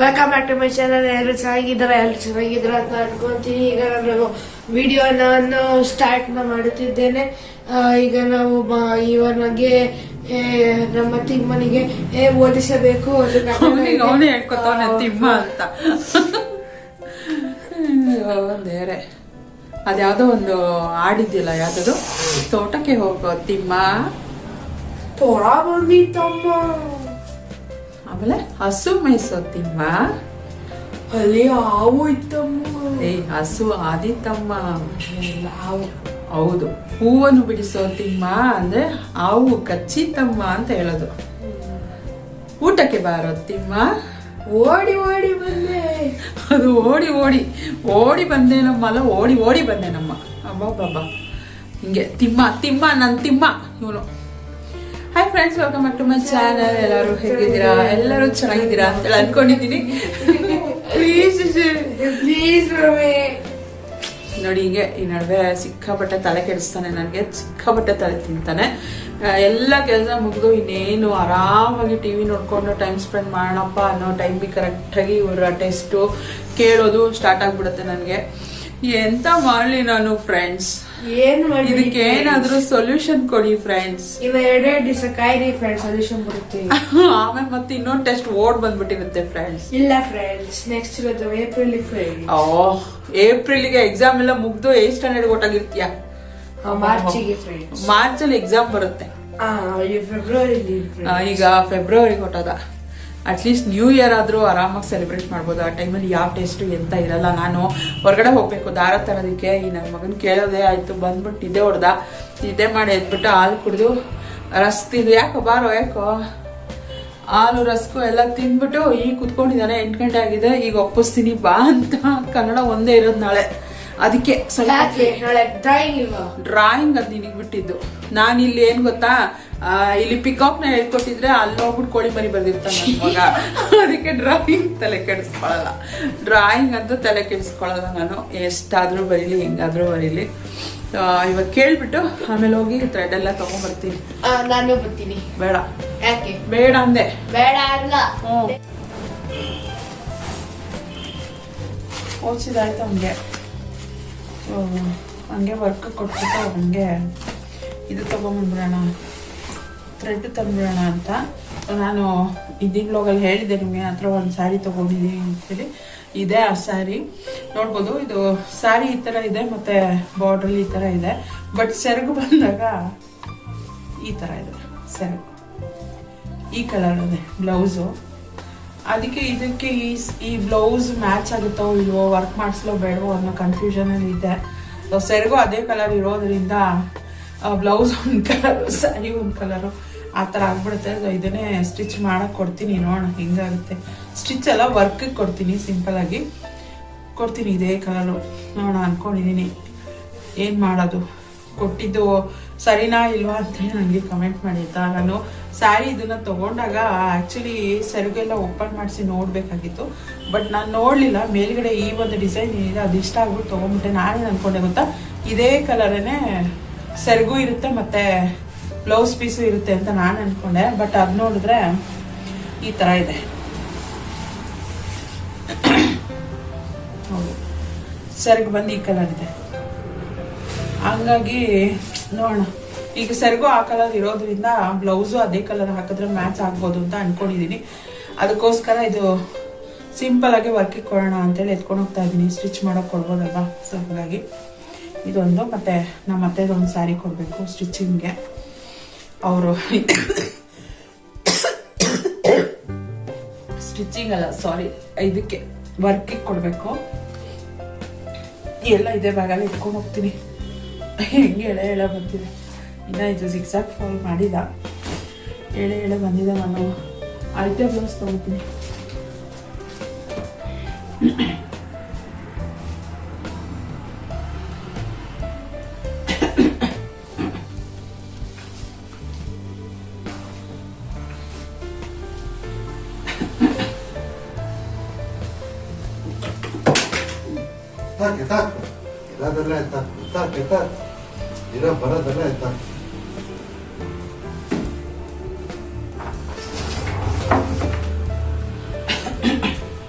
Welcome back to my channel ಎಲ್ಲರೂ ಚೆನ್ನಾಗಿದ್ದಾರೆ? ಎಲ್ಲರೂ ಚೆನ್ನಾಗಿದ್ದಾರೆ ಅಂತ ಅನ್ಕೊಂತೀನಿ. ಈಗ ನಾನು ವಿಡಿಯೋನ ಸ್ಟಾರ್ಟ್ ಮಾಡುತ್ತಿದ್ದೇನೆ. ಈಗ ನಾವು ಇವನಿಗೆ ನಮ್ಮ ತಿಮ್ಮನಿಗೆ ಏ ಓದಿಸಬೇಕು. ತಿಮ್ಮ ಅಂತ. ಬೇರೆ ಅದ್ಯಾವುದೋ ಒಂದು ಆಡಿದ್ಯಲ್ಲ ಯಾವ್ದದು? ತೋಟಕ್ಕೆ ಹೋಗೋ ತಿಮ್ಮ. ತೋಳ ಬಂದಿತ್ತಮ್ಮ. ಆಮೇಲೆ ಹಸು ಮೇಯಿಸೋ ತಿಮ್ಮ. ಅಲ್ಲಿ ಹಾವು ಇತ್ತಮ್ಮ. ಏಯ್ ಹಸು ಆದಿತ್ತಮ್ಮ. ತಮ್ಮ ಹಾವು. ಹೌದು ಹೂವನ್ನು ಬಿಡಿಸೋ ತಿಮ್ಮ ಅಂದ್ರೆ ಹಾವು ಕಚ್ಚಿತಮ್ಮ ಅಂತ ಹೇಳೋದು. ಊಟಕ್ಕೆ ಬಾರೋ ತಿಮ್ಮ. ಓಡಿ ಓಡಿ ಬಂದೆ. ಅದು ಓಡಿ ಓಡಿ ಓಡಿ ಬಂದೆ ನಮ್ಮ ಅಲ್ಲ ಓಡಿ ಓಡಿ ಬಂದೆ ನಮ್ಮ. ಅಬ್ಬಬ್ಬಬ್ಬ. ಹಿಂಗೆ ತಿಮ್ಮ ತಿಮ್ಮ ನನ್ನ ತಿಮ್ಮ ಇವನು. Friends welcome back to my channel ಎಲ್ಲರೂ ಹೇಗಿದ್ದೀರಾ? ಎಲ್ಲರೂ ಚೆನ್ನಾಗಿದ್ದೀರಾ ಅಂತ ಹೇಳಿ ಅನ್ಕೊಂಡಿದ್ದೀನಿ ಪ್ಲೀಸ್ ಪ್ಲೀಸ್ ನೋಡಿ, ಹೀಗೆ ಈ ನಡುವೆ ಸಿಕ್ಕಾಪಟ್ಟೆ ತಲೆ ಕೆಡಿಸ್ತಾನೆ ನನಗೆ. ಸಿಕ್ಕಾಪಟ್ಟೆ ತಲೆ ತಿಂತಾನೆ. ಎಲ್ಲ ಕೆಲಸ ಮುಗಿದು ಇನ್ನೇನು ಆರಾಮಾಗಿ ಟಿ ವಿ ನೋಡ್ಕೊಂಡು ಟೈಮ್ ಸ್ಪೆಂಡ್ ಮಾಡೋಣಪ್ಪ ಅನ್ನೋ ಟೈಮಿಗೆ ಕರೆಕ್ಟಾಗಿ ಇವರ ಟೆಸ್ಟು ಕೇಳೋದು ಸ್ಟಾರ್ಟ್ ಆಗಿಬಿಡುತ್ತೆ ನನಗೆ. ಎಂತ ಮಾಡ್ಲಿ ನಾನು ಫ್ರೆಂಡ್ಸ್ ಏನ್ ಮಾಡಿ ಇದಕ್ಕೆ ಏನಾದರೂ ಸೊಲ್ಯೂಷನ್ ಕೊಡಿ ಫ್ರೆಂಡ್ಸ್ ಇವ ಎರಡೆರಡು ದಿವಸ ಕಾಯಿರಿ ಫ್ರೆಂಡ್ಸ್ ಸೊಲ್ಯೂಷನ್ ಬರುತ್ತೆ ಆಮೇಲೆ ಮತ್ತೆ ಇನ್ನೊಂದು ಟೆಸ್ಟ್ ಓಡ್ ಬಂದ್ಬಿಟ್ಟಿರುತ್ತೆ ಫ್ರೆಂಡ್ಸ್ ಇಲ್ಲ ಫ್ರೆಂಡ್ಸ್ ನೆಕ್ಸ್ಟ್ ಇರೋದು ಏಪ್ರಿಲ್ ಫ್ರೆಂಡ್ ಓ ಏಪ್ರಿಲ್ಗೆ ಎಕ್ಸಾಮ್ ಎಲ್ಲ ಮುಗ್ದು ಏಟ್ ಸ್ಟ್ಯಾಂಡರ್ಡ್ ಒಟ್ಟಾಗಿರ್ತೀಯ ಫ್ರೆಂಡ್ಸ್ ಮಾರ್ಚ್ ಅಲ್ಲಿ ಎಕ್ಸಾಮ್ ಬರುತ್ತೆ. ಫೆಬ್ರವರಿ ಈಗ ಫೆಬ್ರವರಿ ಹೊಟ್ಟದ ಅಟ್ಲೀಸ್ಟ್ ನ್ಯೂ ಇಯರ್ ಆದರೂ ಆರಾಮಾಗಿ ಸೆಲೆಬ್ರೇಟ್ ಮಾಡ್ಬೋದು. ಆ ಟೈಮಲ್ಲಿ ಯಾವ ಟೇಸ್ಟು ಎಂತ ಇರಲ್ಲ. ನಾನು ಹೊರಗಡೆ ಹೋಗಬೇಕು. ದಾರ ತರೋದಕ್ಕೆ ಈ ನನ್ನ ಮಗನ ಕೇಳೋದೇ ಆಯಿತು. ಬಂದ್ಬಿಟ್ಟು ಇದೇ ಹೊಡೆದ. ಇದೇ ಮಾಡಿ ಎದ್ಬಿಟ್ಟು ಹಾಲು ಕುಡಿದು ರಸ್ ತಿಂದು ಯಾಕೋ ಬಾರೋ ಯಾಕೋ? ಹಾಲು ರಸ್ಕು ಎಲ್ಲ ತಿಂದ್ಬಿಟ್ಟು ಈಗ ಕುತ್ಕೊಂಡಿದ್ದಾನೆ. ಎಂಟು ಗಂಟೆ ಆಗಿದೆ. ಈಗ ಒಪ್ಪಿಸ್ತೀನಿ. ಬಾ ಅಂತ ಕನ್ನಡ ಒಂದೇ ಇರೋದು ನಾಳೆ. ಅದಕ್ಕೆ ಸ್ವಲ್ಪ ಡ್ರಾಯಿಂಗ್ ಡ್ರಾಯಿಂಗ್ ಅದು ನಿನಗೆ ಬಿಟ್ಟಿದ್ದು. ನಾನಿಲ್ಲಿ ಏನು ಗೊತ್ತಾ? ಇಲ್ಲಿ ಪಿಕಾಕ್ನ ಹೇಳ್ಕೊಟ್ಟಿದ್ರೆ ಅಲ್ಲಿ ಹೋಗ್ಬಿಟ್ಟು ಕೋಳಿ ಮರಿ ಬರ್ದಿರ್ತಾನೆ ಇವಾಗ ಅದಕ್ಕೆ ಡ್ರಾಯಿಂಗ್ ತಲೆ ಕೆಡಿಸ್ಕೊಳ್ಳಲ್ಲ ಡ್ರಾಯಿಂಗ್ ಅಂತೂ ತಲೆ ಕೆಡಿಸ್ಕೊಳಲ್ಲ ನಾನು. ಎಷ್ಟಾದ್ರೂ ಬರೀಲಿ ಹೆಂಗಾದ್ರೂ ಬರೀಲಿ. ಇವಾಗ ಕೇಳ್ಬಿಟ್ಟು ಆಮೇಲೆ ಹೋಗಿ ಥ್ರೆಡ್ ಎಲ್ಲ ತಗೊಂಡ್ಬರ್ತೀನಿ ನಾನು ಬರ್ತೀನಿ. ಬೇಡ. ಯಾಕೆ? ಬೇಡ ಅಂದೆ. ಬೇಡ ಅಲ್ಲ. ಹ್ಞೂ. ಓದಿಸಿದಾಯ್ತು ಹಂಗೆ. ಹಂಗೆ ವರ್ಕ್ ಕೊಟ್ಬಿಟ್ಟು ಹಂಗೆ ಇದು ತೊಗೊಂಬಂದ್ಬಿಡೋಣ. ಥ್ರೆಡ್ ತಂದ್ಬಿಡೋಣ ಅಂತ. ನಾನು ಇದ್ದಿನ ಬ್ಲಾಗಲ್ಲಿ ಹೇಳಿದೆ, ನಿಮಗೆ ಹತ್ರ ಒಂದು ಸ್ಯಾರಿ ತೊಗೊಂಡಿದ್ದೀನಿ ಅಂತೇಳಿ. ಇದೆ ಆ ಸ್ಯಾರಿ ನೋಡ್ಬೋದು, ಇದು ಸ್ಯಾರಿ ಈ ಥರ ಇದೆ, ಮತ್ತು ಬಾರ್ಡ್ರಲ್ಲಿ ಈ ಥರ ಇದೆ. ಬಟ್ ಸೆರಗು ಬಂದಾಗ ಈ ಥರ ಇದೆ, ಸೆರಗು. ಈ ಕಲರ್ ಇದೆ ಬ್ಲೌಸು ಅದಕ್ಕೆ ಇದಕ್ಕೆ ಈ ಈ ಬ್ಲೌಸ್ ಮ್ಯಾಚ್ ಆಗುತ್ತೋ ಇಲ್ವೋ ವರ್ಕ್ ಮಾಡಿಸ್ಲೋ ಬೇಡವೋ ಅನ್ನೋ ಕನ್ಫ್ಯೂಷನಲ್ಲಿ ಇದೆ. ಸೆರಗು ಅದೇ ಕಲರ್ ಇರೋದ್ರಿಂದ ಬ್ಲೌಸ್ ಒಂದು ಕಲರು ಸ್ಯಾರಿ ಒಂದು ಕಲರು ಆ ಥರ ಆಗ್ಬಿಡುತ್ತೆ. ಇದನ್ನೇ ಸ್ಟಿಚ್ ಮಾಡಕ್ಕೆ ಕೊಡ್ತೀನಿ ನೋಡೋಣ, ಹೆಂಗಾಗುತ್ತೆ. ಸ್ಟಿಚ್ ಎಲ್ಲ ವರ್ಕಿಗೆ ಕೊಡ್ತೀನಿ ಸಿಂಪಲಾಗಿ ಕೊಡ್ತೀನಿ ಇದೇ ಕಲರು ನೋಡೋಣ ಅಂದ್ಕೊಂಡಿದ್ದೀನಿ ಏನು ಮಾಡೋದು? ಕೊಟ್ಟಿದ್ದು ಸರಿನಾ ಇಲ್ವಾ ಅಂತೇಳಿ ನನಗೆ ಕಮೆಂಟ್ ಮಾಡಿ, ಆಯ್ತಾ? ನಾನು ಸ್ಯಾರಿ ಇದನ್ನು ತಗೊಂಡಾಗ ಆ್ಯಕ್ಚುಲಿ ಸೆರಗೆಲ್ಲ ಓಪನ್ ಮಾಡಿಸಿ ನೋಡಬೇಕಾಗಿತ್ತು. ಬಟ್ ನಾನು ನೋಡಲಿಲ್ಲ. ಮೇಲ್ಗಡೆ ಈ ಒಂದು ಡಿಸೈನ್ ಏನಿದೆ, ಅದು ಇಷ್ಟ ಆಗ್ಬಿಟ್ಟು ತೊಗೊಂಡ್ಬಿಟ್ಟೆ. ನಾನೇನು ಅನ್ಕೊಂಡೆ ಗೊತ್ತಾ? ಇದೇ ಕಲರೇ ಸೆರಗು ಇರುತ್ತೆ ಮತ್ತು ಬ್ಲೌಸ್ ಪೀಸು ಇರುತ್ತೆ ಅಂತ ನಾನು ಅನ್ಕೊಂಡೆ ಬಟ್ ಅದು ನೋಡಿದ್ರೆ ಈ ಥರ ಇದೆ. ಹೌದು. ಸೆರಗು ಬಂದು ಈ ಕಲರ್ ಇದೆ. ಹಂಗಾಗಿ ನೋಡೋಣ. ಈಗ ಸೆರಗು ಆ ಕಲರ್ ಇರೋದ್ರಿಂದ ಬ್ಲೌಸು ಅದೇ ಕಲರ್ ಹಾಕಿದ್ರೆ ಮ್ಯಾಚ್ ಆಗ್ಬೋದು ಅಂತ ಅನ್ಕೊಂಡಿದೀನಿ. ಅದಕ್ಕೋಸ್ಕರ ಇದು ಸಿಂಪಲ್ ಆಗಿ ವರ್ಕಿಗೆ ಕೊಡೋಣ ಅಂತೇಳಿ ಎತ್ಕೊಂಡು ಹೋಗ್ತಾ ಇದ್ದೀನಿ ಸ್ಟಿಚ್ ಮಾಡೋಕೆ ಕೊಡ್ಬೋದಲ್ವಾ? ಸೊ ಇದೊಂದು, ಮತ್ತೆ ನಮ್ಮ ಅತ್ತೆದೊಂದು ಸ್ಯಾರಿ ಕೊಡಬೇಕು ಸ್ಟಿಚಿಂಗ್ಗೆ ಅವರು ಸ್ಟಿಚಿಂಗ್ ಅಲ್ಲ ಸಾರಿ ಇದಕ್ಕೆ ವರ್ಕಿಗೆ ಕೊಡಬೇಕು. ಎಲ್ಲ ಇದೆ ಬ್ಯಾಗಲ್ಲಿ ಇಟ್ಕೊಂಡು ಹೋಗ್ತೀನಿ. ಹೆಂಗೆ ಎಳೆ ಎಳೆ ಬಂದಿದೆ. ಇನ್ನು ಇದು ಸಿಕ್ಸಾಕ್ ಫಾಲ್ ಮಾಡಿಲ್ಲ ಎಳೆ ಎಳೆ ಬಂದಿದೆ ನಾನು. ಅಳತೆ ಬ್ಲೌಸ್ ತೊಗೊತೀನಿ. ತಾಕೆ ತಾಕು ಇರೋದೆಲ್ಲ ತಾಕು ತಾಕೆ ತಾಕು ಇರೋ ಬರೋದೆಲ್ಲ ತಾಕು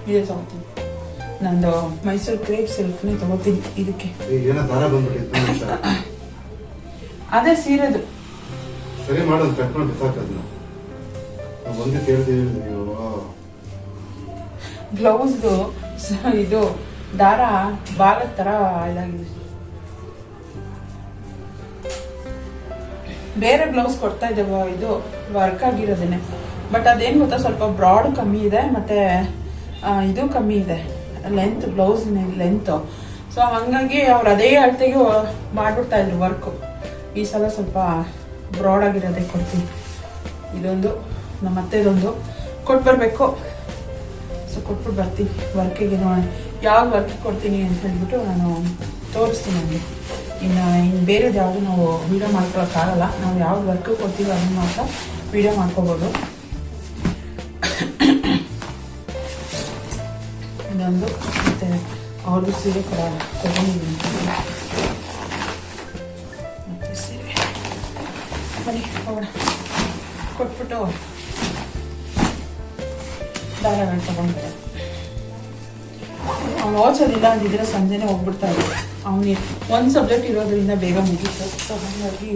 ಇದೇ ತಗೋತೀನಿ ನಂದು ಮೈಸೂರು ಕ್ರೇಪ್ ಸಿಲ್ಕ್ನೇ ತಗೋತೀನಿ ಇದಕ್ಕೆ ಏನೋ ದಾರ ಬಂದ್ಬಿಟ್ಟಿತ್ತು ಅದೇ ಸೀರೆದು ಸರಿ ಮಾಡೋದು ಕಟ್ ಮಾಡಿ ಬಂದು ಒಂದೇ ಕೇಳ್ದೆ ಹೇಳಿದ್ವಿ ಬ್ಲೌಸ್ದು ಇದು ದಾರ ಬಾಲದ ಥರ ಇದಾಗಿದೆ. ಬೇರೆ ಬ್ಲೌಸ್ ಕೊಡ್ತಾ ಇದ್ದೇವೆ ಇದು ವರ್ಕ್ ಆಗಿರೋದೇನೆ. ಬಟ್ ಅದೇನು ಗೊತ್ತಾ, ಸ್ವಲ್ಪ ಬ್ರಾಡ್ ಕಮ್ಮಿ ಇದೆ, ಮತ್ತೆ ಇದು ಕಮ್ಮಿ ಇದೆ. ಲೆಂತ್ ಬ್ಲೌಸ್ ಲೆಂತು ಸೊ ಹಾಗಾಗಿ ಅವ್ರು ಅದೇ ಅಳತೆಗೆ ಮಾಡ್ಬಿಡ್ತಾ ಇದ್ರು ವರ್ಕು ಈ ಸಲ ಸ್ವಲ್ಪ ಬ್ರಾಡ್ ಆಗಿರೋದೇ ಕೊಡ್ತೀನಿ. ಇದೊಂದು ನಮ್ಮ ಅತ್ತೆದೊಂದು ಕೊಟ್ಟು ಬರಬೇಕು ಸೊ ಕೊಟ್ಬಿಟ್ಟು ಬರ್ತೀನಿ. ವರ್ಕಿಗೆ ನೋಡಿ ಯಾವ ವರ್ಕ್ ಕೊಡ್ತೀನಿ ಅಂತ ಹೇಳ್ಬಿಟ್ಟು ನಾನು ತೋರಿಸ್ತೀನಿ ನನಗೆ ಇನ್ನು ಇನ್ನು ಬೇರೆದು ಯಾವುದು ನಾವು ವೀಡಿಯೋ ಮಾಡ್ಕೊಳಕ್ಕಾಗಲ್ಲ ನಾವು ಯಾವ ವರ್ಕ್ ಕೊಡ್ತೀವಿ ಅದನ್ನು ಮಾತ್ರ ವೀಡಿಯೋ ಮಾಡ್ಕೋಬೋದು. ಇನ್ನೊಂದು ಮತ್ತೆ ಅವ್ರದ್ದು ಸೀರೆ ಕೂಡ ತಗೊಂಡಿದ್ದೀನಿ ಮತ್ತು ಸೀರೆ. ಬನ್ನಿ ಹೋಗೋಣ ಕೊಟ್ಬಿಟ್ಟು ದಾರಗಳು ತಗೊಂಡ್ರೆ ಅವ್ನು ಓದ್ಸೋದಿಲ್ಲ ಅಂದಿದ್ರೆ ಸಂಜೆನೇ ಹೋಗ್ಬಿಡ್ತಾ ಇದ್ದೆ ಅವನಿಗೆ ಒಂದು ಸಬ್ಜೆಕ್ಟ್ ಇರೋದ್ರಿಂದ ಬೇಗ ಮುಗೀತು. ಸೊ ಹಾಗಾಗಿ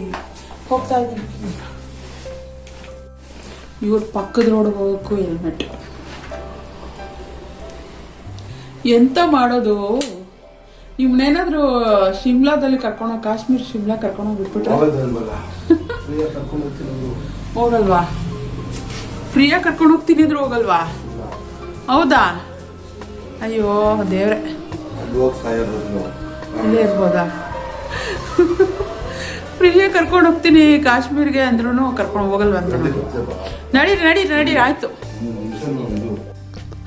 ಹೋಗ್ತಾ ಇದ್ದೀನಿ ಇವ್ರ ಪಕ್ಕದ ರೋಡ್ಗೆ ಹೋಗೋಕ್ಕೂ ಹೆಲ್ಮೆಟ್ ಎಂತ ಮಾಡೋದು? ನಿಮ್ನೇನಾದ್ರೂ ಶಿಮ್ಲಾದಲ್ಲಿ ಕರ್ಕೊಂಡು ಕಾಶ್ಮೀರ್ ಶಿಮ್ಲಾ ಕರ್ಕೊಂಡು ಬಿಟ್ಬಿಟ್ರೆ? ಫ್ರೀಯಾಗಿ. ಹೋಗಲ್ವಾ? ಪ್ರಿಯಾ ಕರ್ಕೊಂಡು ಹೋಗ್ತೀನಿ ಅಂದ್ರೆ ಹೋಗಲ್ವಾ? ಹೌದಾ? ಅಯ್ಯೋ, ದೇವ್ರೆ. ಇಲ್ಲೇ ಇರ್ಬೋದಾ? ಫ್ರೀಯಾಗಿ ಕರ್ಕೊಂಡು ಹೋಗ್ತೀನಿ, ಕಾಶ್ಮೀರ್ಗೆ ಅಂದ್ರೂ ಕರ್ಕೊಂಡು ಹೋಗಲ್ವಂತ ಅಂತ ನಡೀರಿ ನಡೀರಿ ನಡೀರಿ, ಆಯ್ತು.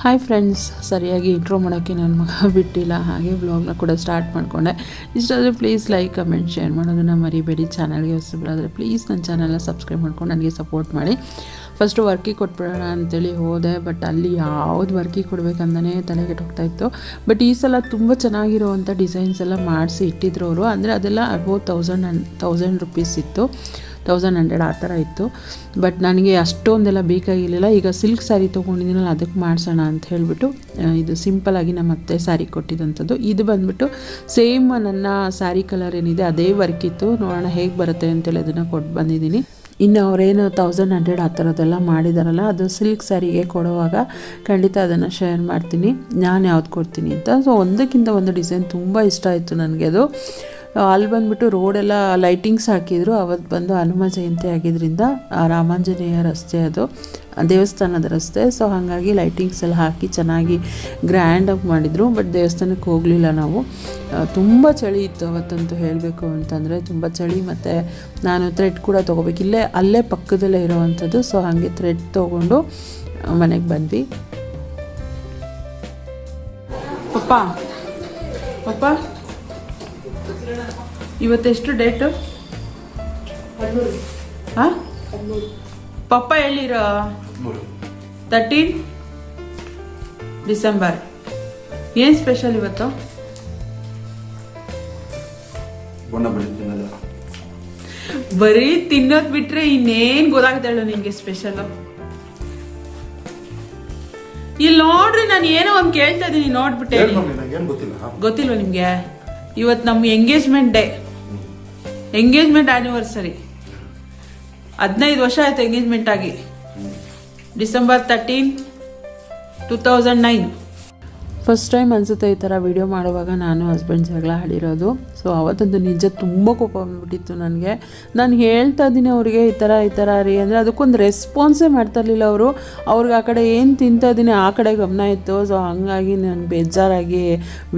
ಹಾಯ್ ಫ್ರೆಂಡ್ಸ್ ಸರಿಯಾಗಿ ಇಂಟ್ರೋ ಮಾಡೋಕ್ಕೆ ನನ್ನ ಮಗ ಬಿಟ್ಟಿಲ್ಲ, ಹಾಗೆ ಬ್ಲಾಗ್ನ ಕೂಡ ಸ್ಟಾರ್ಟ್ ಮಾಡಿಕೊಂಡೆ. ಇಷ್ಟಾದರೆ ಪ್ಲೀಸ್ ಲೈಕ್ ಕಮೆಂಟ್ ಶೇರ್ ಮಾಡೋದನ್ನು ಮರಿಬೇಡಿ. ಚಾನಲ್ಗೆ ಹೊಸಬರಾದರೆ ಪ್ಲೀಸ್ ನನ್ನ ಚಾನಲ್ನ ಸಬ್ಸ್ಕ್ರೈಬ್ ಮಾಡ್ಕೊಂಡು ನನಗೆ ಸಪೋರ್ಟ್ ಮಾಡಿ. ಫಸ್ಟು ವರ್ಕಿಗೆ ಕೊಟ್ಬಿಡೋಣ ಅಂತೇಳಿ ಹೋದೆ ಬಟ್ ಅಲ್ಲಿ ಯಾವುದು ವರ್ಕಿಗೆ ಕೊಡಬೇಕಂದೇ ತಲೆಗೆ ಹೋಗ್ತಾಯಿತ್ತು ಬಟ್ ಈ ಸಲ ತುಂಬ ಚೆನ್ನಾಗಿರುವಂಥ ಡಿಸೈನ್ಸ್ ಎಲ್ಲ ಮಾಡಿಸಿ ಇಟ್ಟಿದ್ರು ಅವರು. ಅಂದರೆ ಅದೆಲ್ಲ above thousand on thousand rupees ಇತ್ತು. ತೌಸಂಡ್ ಹಂಡ್ರೆಡ್ ಆ ಥರ ಇತ್ತು. ಬಟ್ ನನಗೆ ಅಷ್ಟೊಂದೆಲ್ಲ ಬೇಕಾಗಿರಲಿಲ್ಲ. ಈಗ ಸಿಲ್ಕ್ ಸ್ಯಾರಿ ತೊಗೊಂಡಿದ್ದೀನಲ್ಲ, ಅದಕ್ಕೆ ಮಾಡಿಸೋಣ ಅಂತ ಹೇಳಿಬಿಟ್ಟು ಇದು ಸಿಂಪಲಾಗಿ ನಮ್ಮ ಅತ್ತೆ ಸ್ಯಾರಿ ಕೊಟ್ಟಿದ್ದಂಥದ್ದು. ಇದು ಬಂದ್ಬಿಟ್ಟು ಸೇಮ್ ನನ್ನ ಸ್ಯಾರಿ ಕಲರ್ ಏನಿದೆ, ಅದೇ ವರ್ಕ್ ಇತ್ತು. ನೋಡೋಣ ಹೇಗೆ ಬರುತ್ತೆ ಅಂತೇಳಿ ಅದನ್ನು ಕೊಟ್ಟು ಬಂದಿದ್ದೀನಿ. ಇನ್ನು ಅವರೇನು ತೌಸಂಡ್ ಹಂಡ್ರೆಡ್ ಆ ಥರದ್ದೆಲ್ಲ ಮಾಡಿದಾರಲ್ಲ, ಅದು ಸಿಲ್ಕ್ ಸ್ಯಾರಿಗೆ ಕೊಡುವಾಗ ಖಂಡಿತ ಅದನ್ನು ಶೇರ್ ಮಾಡ್ತೀನಿ. ನಾನು ಯಾವ್ದು ಕೊಡ್ತೀನಿ ಅಂತ. ಸೊ ಒಂದಕ್ಕಿಂತ ಒಂದು ಡಿಸೈನ್ ತುಂಬ ಇಷ್ಟ ಆಯಿತು ನನಗೆ ಅದು. ಅಲ್ಲಿ ಬಂದ್ಬಿಟ್ಟು ರೋಡೆಲ್ಲ ಲೈಟಿಂಗ್ಸ್ ಹಾಕಿದ್ರು. ಅವತ್ತು ಬಂದು ಹನುಮ ಜಯಂತಿ ಆಗಿದ್ದರಿಂದ ರಾಮಾಂಜನೇಯ ರಸ್ತೆ ಅದು ದೇವಸ್ಥಾನದ ರಸ್ತೆ. ಸೊ ಹಾಗಾಗಿ ಲೈಟಿಂಗ್ಸ್ ಎಲ್ಲ ಹಾಕಿ ಚೆನ್ನಾಗಿ ಗ್ರ್ಯಾಂಡಾಗಿ ಮಾಡಿದರು. ಬಟ್ ದೇವಸ್ಥಾನಕ್ಕೆ ಹೋಗಲಿಲ್ಲ ನಾವು. ತುಂಬ ಚಳಿ ಇತ್ತು ಅವತ್ತಂತೂ ಹೇಳಬೇಕು ಅಂತಂದರೆ. ತುಂಬ ಚಳಿ ಮತ್ತು ನಾನು ಥ್ರೆಡ್ ಕೂಡ ತೊಗೋಬೇಕು. ಇಲ್ಲೇ, ಅಲ್ಲೇ ಪಕ್ಕದಲ್ಲೇ ಇರೋವಂಥದ್ದು. ಸೊ ಹಾಗೆ ಥ್ರೆಡ್ ತೊಗೊಂಡು ಮನೆಗೆ ಬಂದ್ವಿ. ಪಪ್ಪ ಪಪ್ಪ? ಇವತ್ತೆಷ್ಟು ಡೇಟು? ಹಾಂ? ಪಪ್ಪ ಹೇಳಿರೋ ತರ್ಟೀನ್ ಡಿಸೆಂಬರ್ ಏನು ಸ್ಪೆಷಲ್ ಇವತ್ತು? ಬರೀ ತಿನ್ನೋದ್ ಬಿಟ್ರೆ ಇನ್ನೇನ್ ಗೊತ್ತಾಗ್ತಾ ಹೇಳು ನಿಂಗೆ ಸ್ಪೆಷಲ್ ಇಲ್ಲಿ ನೋಡ್ರಿ ನಾನು ಏನೋ ಒಂದ್ ಕೇಳ್ತಾ ಇದೀನಿ ನೋಡ್ಬಿಟ್ಟೆ. ಹೇಳಿ. ಗೊತ್ತಿಲ್ಲ. ಗೊತ್ತಿಲ್ವಾ ನಿಮ್ಗೆ? ಇವತ್ತು ನಮ್ಮ ಎಂಗೇಜ್ಮೆಂಟ್ ಡೇ ಎಂಗೇಜ್ಮೆಂಟ್ ಆ್ಯನಿವರ್ಸರಿ ಹದಿನೈದು ವರ್ಷ ಆಯಿತು ಎಂಗೇಜ್ಮೆಂಟ್ ಆಗಿ. December thirteen two thousand nine first time ಅನಿಸುತ್ತೆ ಈ ಥರ ವಿಡಿಯೋ ಮಾಡುವಾಗ ನಾನು ಹಸ್ಬೆಂಡ್ ಜಗಳ ಆಡಿರೋದು. ಸೊ ಅವತ್ತಂತೂ ನಿಜ ತುಂಬ ಕೋಪ ಬಂದ್ಬಿಟ್ಟಿತ್ತು ನನಗೆ. ನಾನು ಹೇಳ್ತಾ ಇದ್ದೀನಿ ಅವ್ರಿಗೆ ಈ ಥರ ಈ ಥರ ರೀ ಅಂದರೆ ಅದಕ್ಕೊಂದು ರೆಸ್ಪಾನ್ಸೇ ಮಾಡ್ತಾ ಇರಲಿಲ್ಲ ಅವರು. ಅವ್ರಿಗೆ ಆ ಕಡೆ ಏನು ತಿಂತಾ ಇದ್ದೀನಿ ಆ ಕಡೆ ಗಮನ ಇತ್ತು. ಸೊ ಹಂಗಾಗಿ ನಾನು ಬೇಜಾರಾಗಿ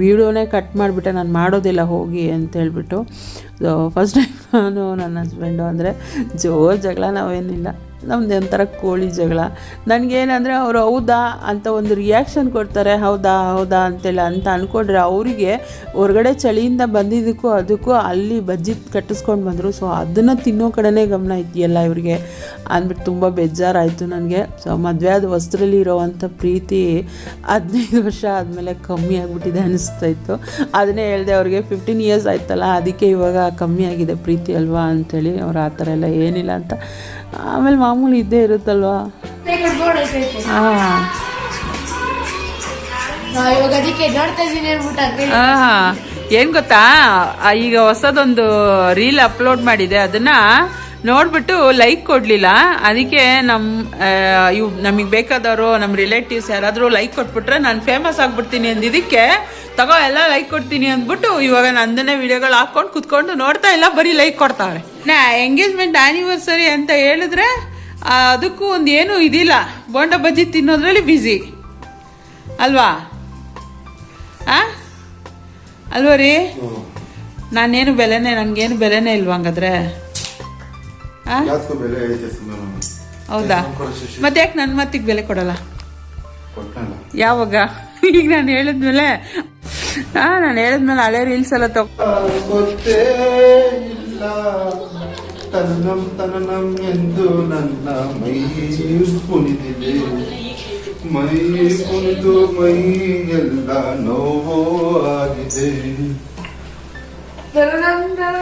ವೀಡಿಯೋನೇ ಕಟ್ ಮಾಡಿಬಿಟ್ಟೆ. ನಾನು ಮಾಡೋದಿಲ್ಲ, ಹೋಗಿ ಅಂತ ಹೇಳ್ಬಿಟ್ಟು. ಸೊ ಫಸ್ಟ್ ಟೈಮ್ ನಾನು ನನ್ನ ಹಸ್ಬೆಂಡು ಅಂದರೆ ಜೋರು ಜಗಳ ನಾವೇನಿಲ್ಲ. ನಮ್ದು ಒಂಥರ ಕೋಳಿ ಜಗಳ. ನನಗೇನಂದರೆ ಅವರು ಹೌದಾ ಅಂತ ಒಂದು ರಿಯಾಕ್ಷನ್ ಕೊಡ್ತಾರೆ, ಹೌದಾ ಹೌದಾ ಅಂತೇಳಿ ಅಂತ ಅಂದ್ಕೊಂಡ್ರೆ ಅವರಿಗೆ ಹೊರಗಡೆ ಚಳಿಯಿಂದ ಬಂದಿದ್ದಕ್ಕೂ ಅದಕ್ಕೂ ಅಲ್ಲಿ ಬಜ್ಜಿ ಕಟ್ಟಿಸ್ಕೊಂಡು ಬಂದರು. ಸೊ ಅದನ್ನು ತಿನ್ನೋ ಕಡೆನೇ ಗಮನ ಇದೆಯಲ್ಲ ಇವರಿಗೆ. ಅಂದ್ಬಿಟ್ಟು ತುಂಬ ಬೇಜಾರಾಯಿತು ನನಗೆ. ಸೊ ಮದುವೆ ಆದ ವಸ್ತ್ರಲ್ಲಿ ಇರೋವಂಥ ಪ್ರೀತಿ ಹದಿನೈದು ವರ್ಷ ಆದಮೇಲೆ ಕಮ್ಮಿ ಆಗಿಬಿಟ್ಟಿದೆ ಅನ್ನಿಸ್ತಾ ಇತ್ತು. ಅದನ್ನೇ ಹೇಳಿದೆ, ಅವ್ರಿಗೆ ಫಿಫ್ಟೀನ್ ಇಯರ್ಸ್ ಆಯ್ತಲ್ಲ, ಅದಕ್ಕೆ ಇವಾಗ ಕಮ್ಮಿ ಆಗಿದೆ ಪ್ರೀತಿ ಅಲ್ವಾ ಅಂಥೇಳಿ ಅವ್ರು ಆ ಥರ ಎಲ್ಲ ಏನಿಲ್ಲ ಅಂತ ಆಮೇಲೆ ಮಾಮೂಲಿ ಇದ್ದೇ ಇರುತ್ತಲ್ವಾ? ಹಾಂ ಏನ್ ಗೊತ್ತಾ? ಈಗ ಹೊಸದೊಂದು ರೀಲ್ ಅಪ್ಲೋಡ್ ಮಾಡಿದೆ. ಅದನ್ನ ನೋಡ್ಬಿಟ್ಟು ಲೈಕ್ ಕೊಡಲಿಲ್ಲ. ಅದಕ್ಕೆ ನಮ್ ಆ, ಇವ್ ನಮಗೆ ಬೇಕಾದವರು ನಮ್ಮ ರಿಲೇಟಿವ್ಸ್ ಯಾರಾದರೂ ಲೈಕ್ ಕೊಟ್ಬಿಟ್ರೆ ನಾನು ಫೇಮಸ್ ಆಗಿಬಿಡ್ತೀನಿ ಅಂದಿದ್ದಕ್ಕೆ ತಗೋ ಎಲ್ಲ ಲೈಕ್ ಕೊಡ್ತೀನಿ ಅಂದ್ಬಿಟ್ಟು ಇವಾಗ ನಂದನೇ ವಿಡಿಯೋಗಳು ಹಾಕೊಂಡು ಕುತ್ಕೊಂಡು ನೋಡ್ತಾ ಇಲ್ಲ ಬರೀ ಲೈಕ್ ಕೊಡ್ತಾವೆ ನಾ ಎಂಗೇಜ್ಮೆಂಟ್ ಆನಿವರ್ಸರಿ ಅಂತ ಹೇಳಿದ್ರೆ ಅದಕ್ಕೂ ಒಂದು ಏನು ಇದಿಲ್ಲ. ಬೋಂಡ ಬಜ್ಜಿ ತಿನ್ನೋದ್ರಲ್ಲಿ ಬ್ಯುಸಿ ಅಲ್ವಾ? ಆ? ಅಲ್ವಾ ರೀ ನಾನೇನು ಬೆಲೆನೇ ನನಗೇನು ಬೆಲೆನೇ ಇಲ್ವಾ ಹಂಗಾದ್ರೆ ಹೌದಾ. ಮತ್ತೆ ಯಾಕೆ ನನ್ನ ಮತ್ತಿಗೆ ಬೆಲೆ ಕೊಡಲ್ಲ? ಯಾವಾಗ? ಈಗ ನಾನು ಹೇಳಿದ್ಮೇಲೆ ಹಾ ನಾನು ಹೇಳಿದ್ಮೇಲೆ ಹಳೆ ರೀಲ್ಸ್ ಎಲ್ಲ ತಗೋ. ತನ್ನಂ ತನನಂ ಎಂದು ನನ್ನ ಮೈ ಕುಣಿದಿದೆ. ಮೈ ಕುಣಿದು ಮೈ ಎಲ್ಲ ನೋವು ಆಗಿದೆ. ತನನಂ ಕೊಡು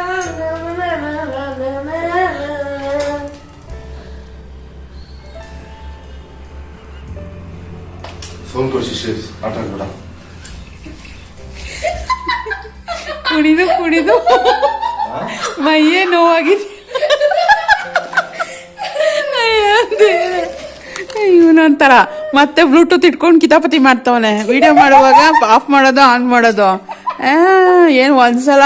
ಶಿಷ್ಯ ಆಟ ಆಡ್ಬೇಡ. ಕುಡಿದು ಕುಡಿದು ಮೈಯೇ ನೋವಾಗಿದೆ. ಇವನೊಂಥರ ಮತ್ತೆ ಬ್ಲೂಟೂತ್ ಇಟ್ಕೊಂಡು ಕಿತಾಪತಿ ಮಾಡ್ತಾವನೆ. ವಿಡಿಯೋ ಮಾಡುವಾಗ ಆಫ್ ಮಾಡೋದು ಆನ್ ಮಾಡೋದು. ಆ, ಏನ್ ಒಂದ್ಸಲ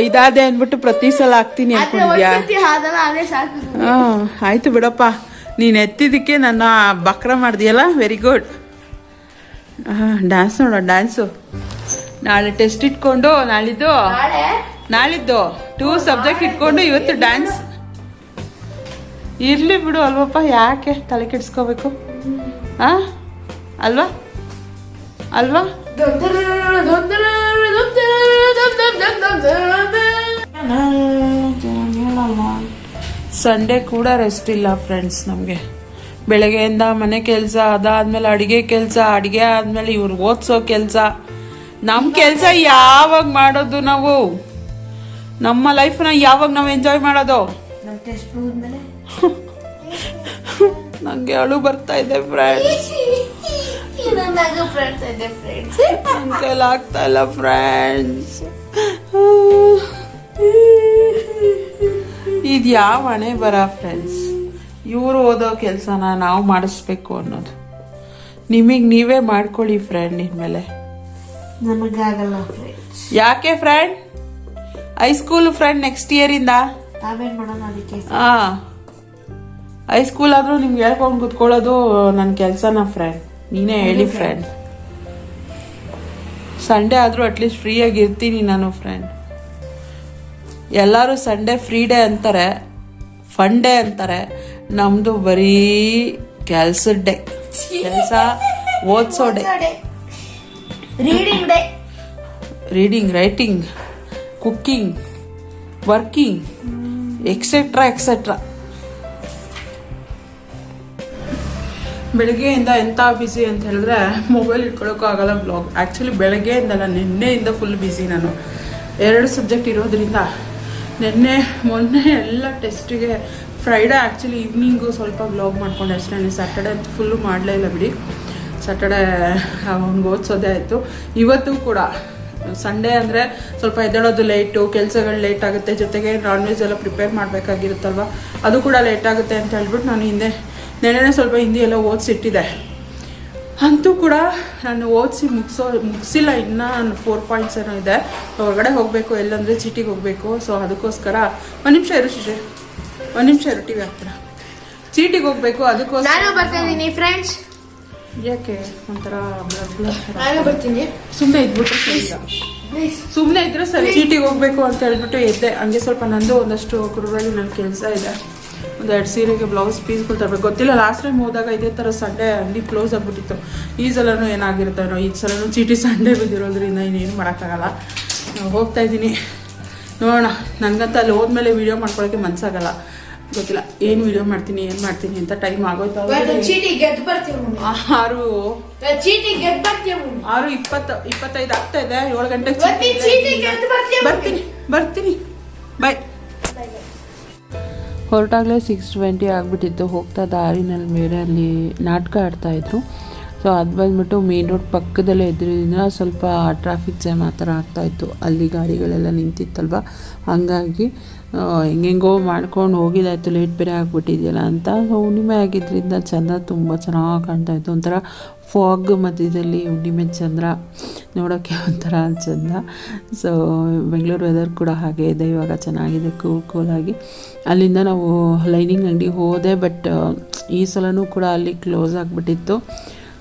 ಇದಾದೆ ಅಂದ್ಬಿಟ್ಟು ಪ್ರತಿ ಸಲ ಹಾಕ್ತೀನಿ ಅನ್ಕೊಂಡಿದ್ಯಾ? ಒಂದ್ಸತಿ ಆದಲ್ಲ ಅದೇ ಸಾಕು. ಆಯ್ತು ಬಿಡಪ್ಪ. ನೀನು ಎತ್ತಿದ್ದಕ್ಕೆ ನನ್ನ ಬಕ್ರ ಮಾಡ್ದಿಯಲ್ಲ? ವೆರಿ ಗುಡ್ ಡ್ಯಾನ್ಸ್ ನೋಡೋ ಡ್ಯಾನ್ಸು ನಾಳೆ ಟೆಸ್ಟ್ ಇಟ್ಕೊಂಡು ನಾಳಿದ್ದು? ನಾಳೆ? ನಾಳಿದ್ದು. ಟೂ ಸಬ್ಜೆಕ್ಟ್ ಇಟ್ಕೊಂಡು ಇವತ್ತು ಡ್ಯಾನ್ಸ್ ಇರ್ಲಿ ಬಿಡು ಅಲ್ವಪ್ಪ ಯಾಕೆ ತಲೆ ಕೆಡಿಸ್ಕೋಬೇಕು? ಹಾಂ ಅಲ್ವಾ? ಅಲ್ವಾ? ಸಂಡೇ ಕೂಡ ರೆಸ್ಟ್ ಇಲ್ಲ ಫ್ರೆಂಡ್ಸ್ ನಮಗೆ. ಬೆಳಗ್ಗೆಯಿಂದ ಮನೆ ಕೆಲಸ ಅದಾದ್ಮೇಲೆ ಅಡಿಗೆ ಕೆಲಸ ಅಡಿಗೆ ಆದ್ಮೇಲೆ ಇವ್ರು ಓದಿಸೋ ಕೆಲಸ. ನಮ್ಮ ಕೆಲಸ ಯಾವಾಗ ಮಾಡೋದು ನಾವು? ನಮ್ಮ ಲೈಫ್ನ ಯಾವಾಗ ನಾವು ಎಂಜಾಯ್ ಮಾಡೋದು? ನನಗೆ ಅಳು ಬರ್ತಾ ಇದೆ ಫ್ರೆಂಡ್ಸ್ ನನಗ ಫ್ರೆಂಡ್ಸ್ ಇದೆ ಫ್ರೆಂಡ್ಸ್ ನನ್ನ ಕೈಲಿ ಆಗ್ತಾ ಇಲ್ಲ ಫ್ರೆಂಡ್ಸ್ ಇದು ಯಾವ ಹಣೆ ಬರ ಫ್ರೆಂಡ್ಸ್ ಇವರು ಓದೋ ಕೆಲಸನ ನಾವು ಮಾಡಿಸ್ಬೇಕು ಅನ್ನೋದು. ನಿಮಗೆ ನೀವೇ ಮಾಡ್ಕೊಳ್ಳಿ ಫ್ರೆಂಡ್ ಇನ್ಮೇಲೆ. ನಮಗಾಗಲ್ಲ ಫ್ರೆಂಡ್ಸ್ ಯಾಕೆ friend high school friend next ಇಯರಿಂದ ಇಂದ? ಮಾಡೋಣ ಅದಕ್ಕೆ? ಹಾ ಹೈಸ್ಕೂಲ್ ಆದ್ರೂ ನಿಮ್ಗೆ ಹೇಳ್ಕೊಂಡು ಕುತ್ಕೊಳ್ಳೋದು ನನ್ನ ಕೆಲಸನ ಫ್ರೆಂಡ್ ನೀನೇ ಹೇಳಿ ಫ್ರೆಂಡ್ ಸಂಡೇ ಆದರೂ ಅಟ್ಲೀಸ್ಟ್ ಫ್ರೀಯಾಗಿ ಇರ್ತೀನಿ ನಾನು ಫ್ರೆಂಡ್ ಎಲ್ಲರೂ ಸಂಡೇ ಫ್ರೀ ಡೇ ಅಂತಾರೆ ಫಂಡೇ ಡೇ ಅಂತಾರೆ. ನಮ್ಮದು ಬರೀ ಕೆಲ್ಸದ ಡೇ. ಕೆಲಸ ಓದಿಸೋ day. Reading day. Reading writing cooking working etcetera etcetera ಬೆಳಗ್ಗೆಯಿಂದ ಎಂಥ ಬ್ಯುಸಿ ಅಂತ ಹೇಳಿದ್ರೆ ಮೊಬೈಲ್ ಇಟ್ಕೊಳ್ಳೋಕ್ಕಾಗಲ್ಲ ಬ್ಲಾಗ್ ಆ್ಯಕ್ಚುಲಿ ಬೆಳಗ್ಗೆಯಿಂದಲ್ಲ ನಿನ್ನೆಯಿಂದ ಫುಲ್ ಬ್ಯುಸಿ ನಾನು. ಎರಡು ಸಬ್ಜೆಕ್ಟ್ ಇರೋದ್ರಿಂದ ನಿನ್ನೆ, ಮೊನ್ನೆ ಎಲ್ಲ ಟೆಸ್ಟಿಗೆ ಫ್ರೈಡೇ ಆ್ಯಕ್ಚುಲಿ ಈವ್ನಿಂಗು ಸ್ವಲ್ಪ ಬ್ಲಾಗ್ ಮಾಡ್ಕೊಂಡೆ ಅಷ್ಟೇ ಸ್ಯಾಟರ್ಡೆ ಅಂತ ಫುಲ್ಲು ಮಾಡಲೇ ಇಲ್ಲ ಬಿಡಿ. ಸ್ಯಾಟರ್ಡೆ ಅವ್ನಿಗೆ ಓದಿಸೋದೇ ಆಯಿತು. ಇವತ್ತು ಕೂಡ ಸಂಡೇ ಅಂದರೆ ಸ್ವಲ್ಪ ಎದ್ದೇಳೋದು ಲೇಟು ಕೆಲಸಗಳು ಲೇಟ್ ಆಗುತ್ತೆ, ಜೊತೆಗೆ ನಾನ್ ವೆಜ್ ಎಲ್ಲ ಪ್ರಿಪೇರ್ ಮಾಡಬೇಕಾಗಿರುತ್ತಲ್ವ? ಅದು ಕೂಡ ಲೇಟ್ ಆಗುತ್ತೆ ಅಂತ ಹೇಳ್ಬಿಟ್ಟು ನಾನು ಹಿಂದೆ ನೆನೆ ಸ್ವಲ್ಪ ಹಿಂದಿ ಎಲ್ಲ ಓದಿಸಿಟ್ಟಿದ್ದೆ. ಅಂತೂ ಕೂಡ ನಾನು ಓದಿಸಿ ಮುಗಿಸೋ ಮುಗಿಸಿಲ್ಲ ಇನ್ನೂ ನಾನು ಫೋರ್ ಪಾಯಿಂಟ್ಸ್ ಏನೋ ಇದೆ. ಹೊರಗಡೆ ಹೋಗಬೇಕು ಎಲ್ಲಂದರೆ ಚೀಟಿಗೆ ಹೋಗಬೇಕು. ಸೊ ಅದಕ್ಕೋಸ್ಕರ ಒಂದು ನಿಮಿಷ ಇರು ಶಿಶೆ. ಒಂದು ನಿಮಿಷ ಇರು ಟಿ ವಿ ಹತ್ರ. ಚೀಟಿಗೆ ಹೋಗಬೇಕು ಅದಕ್ಕೋಸ್ಕರ ನಾನು ಬರ್ತಾ ಫ್ರೆಂಡ್ಸ್ ಯಾಕೆ ಒಂಥರ ಬರ್ತೀನಿ. ಸುಮ್ಮನೆ ಇದ್ಬಿಟ್ರೆ ಸರಿ ಪ್ಲೀಸ್ ಸುಮ್ಮನೆ ಇದ್ರೆ ಸರಿ ಚೀಟಿಗೆ ಹೋಗ್ಬೇಕು ಅಂತ ಹೇಳ್ಬಿಟ್ಟು ಎದ್ದೆ. ಹಂಗೆ ಸ್ವಲ್ಪ ನಂದು ಒಂದಷ್ಟು ಕುರುಬಲ್ಲಿ ನನ್ನ ಕೆಲಸ ಇದೆ. ಒಂದು ಎರಡು ಸೀರೆಗೆ ಬ್ಲೌಸ್ ಪೀಸ್ಗಳು ತರಬೇಕು ಗೊತ್ತಿಲ್ಲ ಲಾಸ್ಟ್ ಟೈಮ್ ಹೋದಾಗ ಇದೇ ಥರ ಸಂಡೆ ಅಂಗಡಿ ಕ್ಲೋಸ್ ಆಗಿಬಿಟ್ಟಿತ್ತು. ಈ ಸಲನೂ ಏನಾಗಿರುತ್ತೇನೋ ಈ ಸಲನೂ ಚೀಟಿ ಸಂಡೆ ಬಿದ್ದಿರೋದ್ರಿಂದ ಇನ್ನೇನು ಮಾಡೋಕ್ಕಾಗಲ್ಲ. ಹೋಗ್ತಾ ಇದ್ದೀನಿ. ನೋಡೋಣ ನನಗಂತ ಅಲ್ಲಿ ಹೋದ್ಮೇಲೆ ವೀಡಿಯೋ ಮಾಡ್ಕೊಳ್ಳೋಕ್ಕೆ ಮನ್ಸಾಗಲ್ಲ. ಗೊತ್ತಿಲ್ಲ ಏನು ವೀಡಿಯೋ ಮಾಡ್ತೀನಿ ಏನು ಮಾಡ್ತೀನಿ ಅಂತ ಟೈಮ್ ಆಗೋಯ್ತು ಆರು. ಆರು ಇಪ್ಪತ್ತು ಇಪ್ಪತ್ತೈದು ಆಗ್ತಾ ಇದೆ ಏಳು ಗಂಟೆಗೆ ಬರ್ತೀನಿ ಬರ್ತೀನಿ. ಬಾಯ್ ಹೊರಟಾಗಲೇ ಸಿಕ್ಸ್ ಟ್ವೆಂಟಿ ಆಗಿಬಿಟ್ಟಿತ್ತು. ಹೋಗ್ತಾ ದಾರಿನಲ್ಲಿ ಬೇರೆ ಅಲ್ಲಿ ನಾಟಕ ಆಡ್ತಾಯಿದ್ರು ಸೊ ಅದು ಬಂದ್ಬಿಟ್ಟು ಮೇನ್ ರೋಡ್ ಪಕ್ಕದಲ್ಲೇ ಇದ್ರಿಂದ ಸ್ವಲ್ಪ ಟ್ರಾಫಿಕ್ ಜಾಮ್ ಆ ಥರ ಆಗ್ತಾಯಿತ್ತು ಅಲ್ಲಿ ಗಾಡಿಗಳೆಲ್ಲ ನಿಂತಿತ್ತಲ್ವ? ಹಾಗಾಗಿ ಹೆಂಗೆಂಗೋ ಮಾಡ್ಕೊಂಡು ಹೋಗಿದ್ದಾಯ್ತು ಲೇಟ್ ಬೇರೆ ಆಗಿಬಿಟ್ಟಿದೆಯಲ್ಲ ಅಂತ. ಹುಣ್ಣಿಮೆ ಆಗಿದ್ದರಿಂದ ಚಂದ್ರ ತುಂಬ ಚೆನ್ನಾಗಿ ಕಾಣ್ತಾ ಇತ್ತು. ಒಂಥರ ಫಾಗ್ ಮಧ್ಯದಲ್ಲಿ ಹುಣ್ಣಿಮೆ ಚಂದ್ರ ನೋಡೋಕ್ಕೆ ಒಂಥರ ಚಂದ. ಸೊ ಬೆಂಗಳೂರು ವೆದರ್ ಕೂಡ ಹಾಗೆ ಇದೆ. ಇವಾಗ ಚೆನ್ನಾಗಿದೆ ಕೂಲ್ ಕೂಲಾಗಿ ಅಲ್ಲಿಂದ ನಾವು ಲೈನಿಂಗ್ ಅಂಗಡಿಗೆ ಹೋದೆ ಬಟ್ ಈ ಸಲನೂ ಕೂಡ ಅಲ್ಲಿ ಕ್ಲೋಸ್ ಆಗಿಬಿಟ್ಟಿತ್ತು.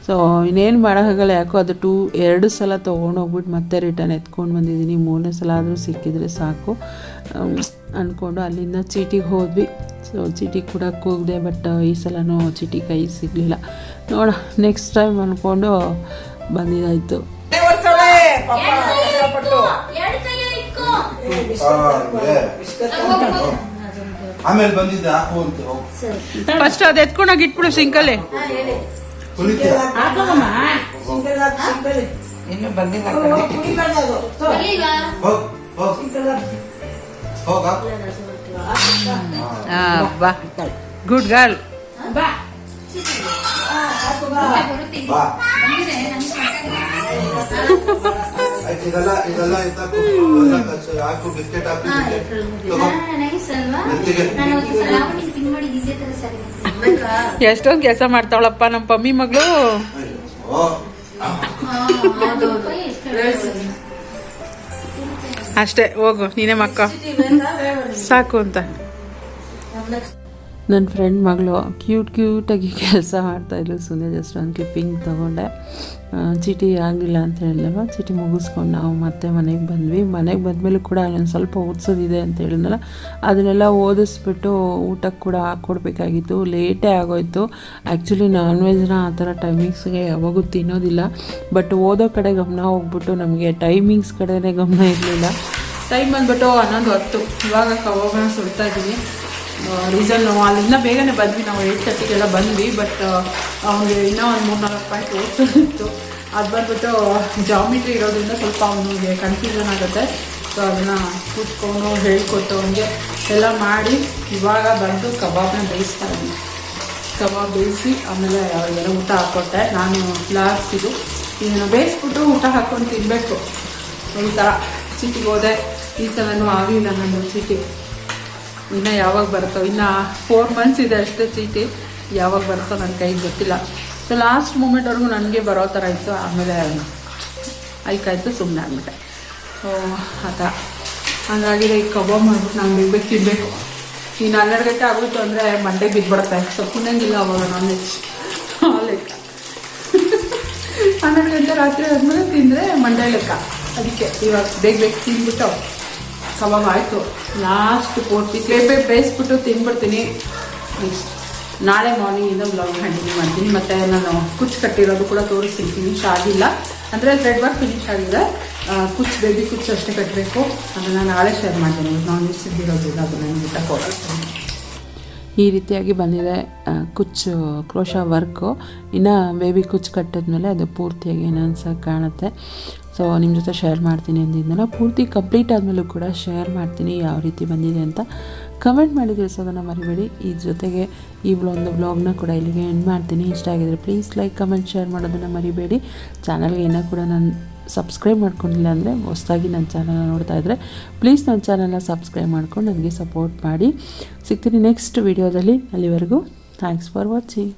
ಸೊ ಇನ್ನೇನು ಮಾಡೋಕ್ಕಾಗಲ್ಲ ಯಾಕೋ ಅದು ಟೂ ಎರಡು ಸಲ ತೊಗೊಂಡೋಗ್ಬಿಟ್ಟು ಮತ್ತೆ ರಿಟರ್ನ್ ಎತ್ಕೊಂಡು ಬಂದಿದ್ದೀನಿ. ಮೂರನೇ ಸಲ ಆದರೂ ಸಿಕ್ಕಿದ್ರೆ ಸಾಕು. ಅಂದ್ಕೊಂಡು ಅಲ್ಲಿಂದ ಚೀಟಿಗೆ ಹೋದ್ವಿ. ಸೊ ಚೀಟಿ ಕೂಡ ಕೂಗಿದೆ ಬಟ್ ಈ ಸಲನೂ ಚೀಟಿ ಕೈ ಸಿಗಲಿಲ್ಲ. ನೋಡ ನೆಕ್ಸ್ಟ್ ಟೈಮ್ ಅಂದ್ಕೊಂಡು ಬಂದಿದ್ದಾಯಿತು. ಆಮೇಲೆ ಬಂದಿದ್ದೆ. ಫಸ್ಟ್ ಅದು ಎತ್ಕೊಂಡೋಗಿ ಇಟ್ಬಿಡು ಸಿಂಕಲ್ಲಿ? ಇನ್ನು ಬಂದಿಲ್ಲ. ಹೋಗ್. ಹೋಗ್ ಹೋಗ. ಬಾ. ಗುಡ್ ಗರ್ಲ್ ಬಾ. ಇದೆಲ್ಲ ಇದೆಲ್ಲ. ಹಾಕು ಬಿಸ್ಕೆಟ್. ಹಾಕು. ಎಷ್ಟೊಂದು ಕೆಲಸ ಮಾಡ್ತಾವಳಪ್ಪ ನಮ್ಮ ಪಮ್ಮಿ ಮಗಳು. ಓ. ಅಷ್ಟೇ ಹೋಗು ನೀನೇ ಮಕ್ಕ. ಸಾಕು ಅಂತ. ನನ್ನ ಫ್ರೆಂಡ್ ಮಗಳು ಕ್ಯೂಟ್ ಕ್ಯೂಟಾಗಿ ಕೆಲಸ ಮಾಡ್ತಾಯಿದ್ಲು ಸುಮ್ಮನೆ ಜಸ್ಟ್ ಒಂದು ಕ್ಲಿಪ್ಪಿಂಗ್ ತೊಗೊಂಡೆ. ಚೀಟಿ ಆಗಲಿಲ್ಲ ಅಂತ ಹೇಳಿದ್ನಲ್ಲ ಚೀಟಿ ಮುಗಿಸ್ಕೊಂಡು ನಾವು ಮತ್ತೆ ಮನೆಗೆ ಬಂದ್ವಿ. ಮನೆಗೆ ಬಂದಮೇಲೆ ಕೂಡ ಇನ್ನೊಂದು ಸ್ವಲ್ಪ ಓದಿಸೋದಿದೆ ಅಂತ ಹೇಳಿದ್ನಲ್ಲ, ಅದನ್ನೆಲ್ಲ ಓದಿಸ್ಬಿಟ್ಟು ಊಟಕ್ಕೆ ಕೂಡ ಹಾಕ್ಕೊಡ್ಬೇಕಾಗಿತ್ತು ಲೇಟೇ ಆಗೋಯ್ತು. ಆ್ಯಕ್ಚುಲಿ ನಾನ್ ವೆಜ್ನ ಆ ಥರ ಟೈಮಿಂಗ್ಸ್ಗೆ ಯಾವಾಗೂ ತಿನ್ನೋದಿಲ್ಲ. ಬಟ್ ಓದೋ ಕಡೆ ಗಮನ ಹೋಗ್ಬಿಟ್ಟು ನಮಗೆ ಟೈಮಿಂಗ್ಸ್ ಕಡೆನೇ ಗಮನ ಇರಲಿಲ್ಲ. ಟೈಮ್ ಬಂದ್ಬಿಟ್ಟು ಹನ್ನೊಂದು ಹೊತ್ತು. ಇವಾಗ ಕವಾಗ ಸುಡ್ತಾ ಇದ್ದೀನಿ. ರೀಸನ್ ನಾವು ಅಲ್ಲಿಂದ ಬೇಗನೆ ಬಂದ್ವಿ. ನಾವು ಏಯ್ಟ್ ತರ್ಟಿಗೆಲ್ಲ ಬಂದ್ವಿ ಬಟ್ ಅವನಿಗೆ ಇನ್ನೂ ಒಂದು ಮೂರು ನಾಲ್ಕು ಪಾಯಿಂಟ್ ಓದ್ಸೋದಿತ್ತು ಅದು ಬಂದ್ಬಿಟ್ಟು ಜಾಮಿಟ್ರಿ ಇರೋದ್ರಿಂದ ಸ್ವಲ್ಪ ಅವನಿಗೆ ಕನ್ಫ್ಯೂಷನ್ ಆಗುತ್ತೆ. ಸೊ ಅದನ್ನು ಕೂತ್ಕೊಂಡು ಹೇಳ್ಕೊಟ್ಟು ಅವನಿಗೆ ಎಲ್ಲ ಮಾಡಿ ಇವಾಗ ಬಂದು ಕಬಾಬ್ನ ಬೇಯಿಸ್ತಾ ಇದ್ದೀನಿ. ಕಬಾಬ್ ಬೇಯಿಸಿ ಆಮೇಲೆ ಅವರಿಗೆಲ್ಲ ಊಟ ಹಾಕ್ಕೊಟ್ಟೆ. ನಾನು ಲಾಸ್ಟ್ ಇದು ಇದನ್ನು ಬೇಯಿಸ್ಬಿಟ್ಟು ಊಟ ಹಾಕ್ಕೊಂಡು ತಿನ್ನಬೇಕು ಈ ಥರ ಚೀಟಿಗೆ ಹೋದೆ. ಈ ಸಲನೂ ಆಗಲಿಲ್ಲ ನನ್ನ ಚೀಟಿ ಇನ್ನು ಯಾವಾಗ ಬರುತ್ತೋ ಇನ್ನು ಫೋರ್ ಮಂತ್ಸ್ ಇದೆ ಅಷ್ಟೇ ಚೀಟಿ. ಯಾವಾಗ ಬರುತ್ತೋ ನನ್ನ ಕೈಗೆ ಗೊತ್ತಿಲ್ಲ. ಸೊ ಲಾಸ್ಟ್ ಮೂಮೆಂಟ್ವರೆಗೂ ನನಗೆ ಬರೋ ಥರ ಇತ್ತು. ಆಮೇಲೆ ಐಕಾಯ್ತು ಸುಮ್ಮನೆ ಆಗ್ಬಿಟ್ಟೆ. ಓ ಆತ. ಥರ ಈಗ ಕಬಾಬ್ ಮಾಡ್ಬಿಟ್ಟು ನಾನು ಬಿಡ್ಬೇಕು ತಿನ್ನಬೇಕು ಇನ್ನು ಹನ್ನೆರಡು ಗಂಟೆ ಆಗೋಯ್ತು ಅಂದರೆ ಮಂಡೆಗೆ ಬಿದ್ದುಬಿಡುತ್ತೆ ಸೊ ಅವಾಗ ನಾನ್ ವೆಜ್ ಲೆಕ್ಕ ಹನ್ನೆರಡು ಗಂಟೆ ರಾತ್ರಿ ಆದಮೇಲೆ ತಿಂದರೆ ಮಂಡೆ ಲೆಕ್ಕ. ಅದಕ್ಕೆ ಇವಾಗ ಬೇಗ ಬೇಗ ತಿಂದ್ಬಿಟ್ಟು ಕಬಾಬ್ ಆಯಿತು. ಲಾಸ್ಟ್ ಪೂರ್ತಿ ಬೇಗ ಬೇಯಿಸ್ಬಿಟ್ಟು ತಿನ್ಬಿಡ್ತೀನಿ. ನಾಳೆ ಮಾರ್ನಿಂಗಿಂದ ಬ್ಲಾಗ್ ಕಂಟಿನ್ಯೂ ಮಾಡ್ತೀನಿ. ಮತ್ತು ನಾನು ಕುಚ್ಚು ಕಟ್ಟಿರೋದು ಕೂಡ ತೋರಿಸ್ತೀನಿ. ಫಿನಿಶ್ ಆಗಿಲ್ಲ. ಅಂದರೆ ಥ್ರೆಡ್ ವರ್ಕ್ ಫಿನಿಶ್ ಆಗಿದೆ. ಕುಚ್ಚು ಬೇಬಿ ಕುಚ್ಚು ಅಷ್ಟೇ ಕಟ್ಟಬೇಕು ಅದನ್ನು ನಾಳೆ ಶೇರ್ ಮಾಡ್ತೀನಿ. ನಾನ್ ಸಿದ್ದಿರೋದಿಲ್ಲ ಅದನ್ನು ಊಟ ಕೊಡೋದು ಈ ರೀತಿಯಾಗಿ ಬಂದಿದೆ ಕುಚ್ಚು ಕ್ರೋಶ ವರ್ಕು ಇನ್ನು ಬೇಬಿ ಕುಚ್ಚು ಕಟ್ಟಿದ್ಮೇಲೆ ಅದು ಪೂರ್ತಿಯಾಗಿ ಏನು ಅನ್ಸೋಕೆ ಕಾಣುತ್ತೆ. ಸೊ ನಿಮ್ಮ ಜೊತೆ ಶೇರ್ ಮಾಡ್ತೀನಿ ಅಂದಿದ್ದೆಲ್ಲ ಪೂರ್ತಿ ಕಂಪ್ಲೀಟ್ ಆದಮೇಲೂ ಕೂಡ ಶೇರ್ ಮಾಡ್ತೀನಿ ಯಾವ ರೀತಿ ಬಂದಿದೆ ಅಂತ ಕಮೆಂಟ್ ಮಾಡಿ ತಿಳಿಸೋದನ್ನು ಮರಿಬೇಡಿ. ಈ ಜೊತೆಗೆ ಈ ಒಂದು ವ್ಲಾಗ್ನ ಕೂಡ ಇಲ್ಲಿಗೆ ಎಂಡ್ ಮಾಡ್ತೀನಿ. ಇಷ್ಟ ಆಗಿದ್ರೆ ಪ್ಲೀಸ್ ಲೈಕ್ ಕಮೆಂಟ್ ಶೇರ್ ಮಾಡೋದನ್ನು ಮರಿಬೇಡಿ. ಚಾನಲ್ಗೆ ಏನೋ ಕೂಡ ನಾನು ಸಬ್ಸ್ಕ್ರೈಬ್ ಮಾಡ್ಕೊಂಡಿಲ್ಲ ಅಂದರೆ ಹೊಸದಾಗಿ ನನ್ನ ಚಾನಲ್ನ ನೋಡ್ತಾ ಇದ್ದರೆ ಪ್ಲೀಸ್ ನನ್ನ ಚಾನಲ್ನ ಸಬ್ಸ್ಕ್ರೈಬ್ ಮಾಡ್ಕೊಂಡು ನನಗೆ ಸಪೋರ್ಟ್ ಮಾಡಿ. ಸಿಗ್ತೀನಿ ನೆಕ್ಸ್ಟ್ ವಿಡಿಯೋದಲ್ಲಿ ಅಲ್ಲಿವರೆಗೂ ಥ್ಯಾಂಕ್ಸ್ ಫಾರ್ ವಾಚಿಂಗ್